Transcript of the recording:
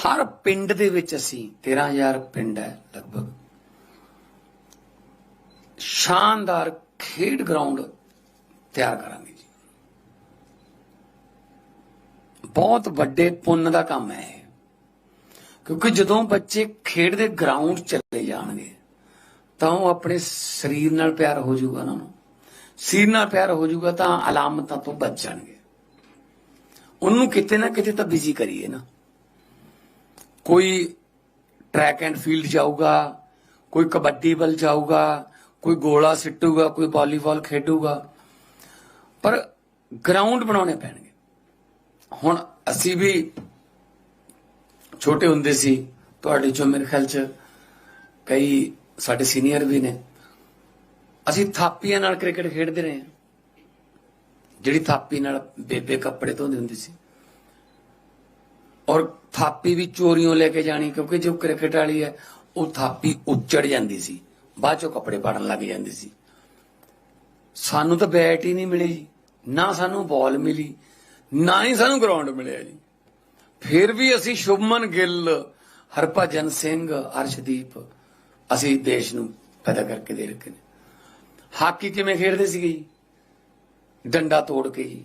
ਹਰ ਪਿੰਡ ਦੇ ਵਿੱਚ ਅਸੀਂ 13000 ਪਿੰਡ ਹੈ ਲਗਭਗ। ਸ਼ਾਨਦਾਰ ਖੇਡ ਗਰਾਊਂਡ ਤਿਆਰ ਕਰਾਂਗੇ ਜੀ। ਬਹੁਤ ਵੱਡੇ ਪੁੰਨ ਦਾ ਕੰਮ ਹੈ ਇਹ। ਕਿਉਂਕਿ ਜਦੋਂ ਬੱਚੇ ਖੇਡ ਦੇ ਗਰਾਊਂਡ ਚਲੇ ਜਾਣਗੇ, ਤਾਂ ਉਹ ਆਪਣੇ ਸਰੀਰ ਨਾਲ ਪਿਆਰ ਹੋ ਜਾਊਗਾ ਉਹਨਾਂ ਨੂੰ। ਸਰੀਰ ਨਾਲ ਪਿਆਰ ਹੋ ਜਾਊਗਾ ਤਾਂ ਅਲਾਮਤਾਂ ਤੋਂ ਬਚ ਜਾਣਗੇ। ਉਹਨੂੰ ਕਿਤੇ ਨਾ ਕਿਤੇ ਤਾਂ ਬਿਜ਼ੀ ਕਰੀਏ ਨਾ। ਕੋਈ ਟਰੈਕ ਐਂਡ ਫੀਲਡ ਜਾਊਗਾ, ਕੋਈ ਕਬੱਡੀ ਵੱਲ ਜਾਊਗਾ, ਕੋਈ ਗੋਲਾ ਸਿੱਟੂਗਾ, ਕੋਈ ਵਾਲੀਬਾਲ ਖੇਡੂਗਾ, ਪਰ ਗਰਾਊਂਡ ਬਣਾਉਣੇ ਪੈਣਗੇ। ਹੁਣ ਅਸੀਂ ਵੀ ਛੋਟੇ ਹੁੰਦੇ ਸੀ, ਤੁਹਾਡੇ ਚੋਂ ਮੇਰੇ ਖਿਆਲ ਚ ਕਈ ਸਾਡੇ ਸੀਨੀਅਰ ਵੀ ਨੇ। ਅਸੀਂ ਥਾਪੀਆਂ ਨਾਲ ਕ੍ਰਿਕਟ ਖੇਡਦੇ ਰਹੇ ਹਾਂ। ਜਿਹੜੀ ਥਾਪੀ ਨਾਲ ਬੇਬੇ ਕੱਪੜੇ ਧੋਂਦੇ ਹੁੰਦੀ ਸੀ। ਔਰ ਥਾਪੀ ਵੀ ਚੋਰੀਆਂ ਲੈ ਕੇ ਜਾਣੀ, ਕਿਉਂਕਿ ਜੋ ਕ੍ਰਿਕਟ ਵਾਲੀ ਹੈ, ਉਹ ਥਾਪੀ ਉੱਚੜ ਜਾਂਦੀ ਸੀ, ਬਾਅਦ ਚੋਂ ਕੱਪੜੇ ਪਾੜਨ ਲੱਗ ਜਾਂਦੀ ਸੀ। ਸਾਨੂੰ ਤਾਂ ਬੈਟ ਹੀ ਨਹੀਂ ਮਿਲੀ ਜੀ, ਨਾ ਸਾਨੂੰ ਬਾਲ ਮਿਲੀ, ਨਾ ਹੀ ਸਾਨੂੰ ਗਰਾਊਂਡ ਮਿਲਿਆ ਜੀ। ਫਿਰ ਵੀ ਅਸੀਂ ਸ਼ੁਭਮਨ ਗਿੱਲ, ਹਰਭਜਨ ਸਿੰਘ, ਅਰਸ਼ਦੀਪ, ਅਸੀਂ ਦੇਸ਼ ਨੂੰ ਪੈਦਾ ਕਰਕੇ ਦੇ ਰੱਖੇ ਨੇ। ਹਾਕੀ ਕਿਵੇਂ ਖੇਡਦੇ ਸੀਗੇ ਜੀ? ਡੰਡਾ ਤੋੜ ਕੇ ਜੀ।